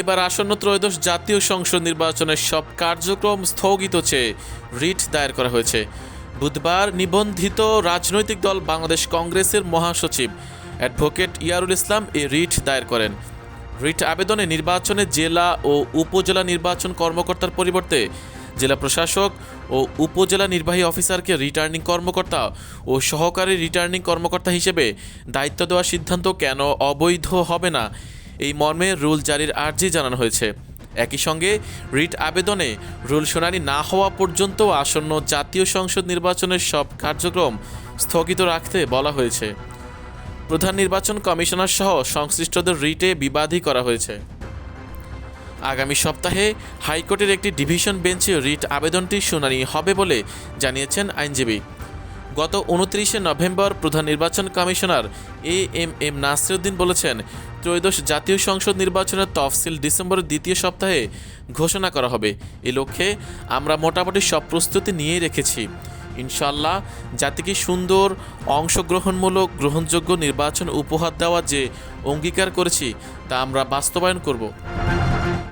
এবার আসন্ন ত্রয়োদশ জাতীয় সংসদ নির্বাচনের সব কার্যক্রম স্থগিত চেয়ে রিট দায়ের করা হয়েছে। বুধবার নিবন্ধিত রাজনৈতিক দল বাংলাদেশ কংগ্রেসের মহাসচিব অ্যাডভোকেট ইয়ারুল ইসলাম এ রিট দায়ের করেন। রিট আবেদনে নির্বাচনে জেলা ও উপজেলা নির্বাচন কর্মকর্তার পরিবর্তে জেলা প্রশাসক ও উপজেলা নির্বাহী অফিসারকে রিটার্নিং কর্মকর্তা ও সহকারী রিটার্নিং কর্মকর্তা হিসেবে দায়িত্ব দেওয়ার সিদ্ধান্ত কেন অবৈধ হবে না এই মর্মে রুল জারির আর্জি জানানো হয়েছে। একই সঙ্গে রিট আবেদনে রুল শুনানি না হওয়া পর্যন্ত আসন্ন জাতীয় সংসদ নির্বাচনের সব কার্যক্রম স্থগিত রাখতে বলা হয়েছে। প্রধান নির্বাচন কমিশনার সহ সংশ্লিষ্টদের রিটে বিবাদী করা হয়েছে। আগামী সপ্তাহে হাইকোর্টের একটি ডিভিশন বেঞ্চে রিট আবেদনটি শুনানি হবে বলে জানিয়েছেন আইনজীবী। গত উনত্রিশে নভেম্বর প্রধান নির্বাচন commissioner A M M Nasiruddin বলেছেন, ত্রয়োদশ জাতীয় সংসদ নির্বাচনের তফসিল ডিসেম্বরের দ্বিতীয় সপ্তাহে ঘোষণা করা হবে। এ লক্ষ্যে আমরা মোটামুটি সব প্রস্তুতি নিয়েই রেখেছি। ইনশাল্লাহ জাতিকে সুন্দর, অংশগ্রহণমূলক, গ্রহণযোগ্য নির্বাচন উপহার দেওয়ার যে অঙ্গীকার করেছি, তা আমরা বাস্তবায়ন করব।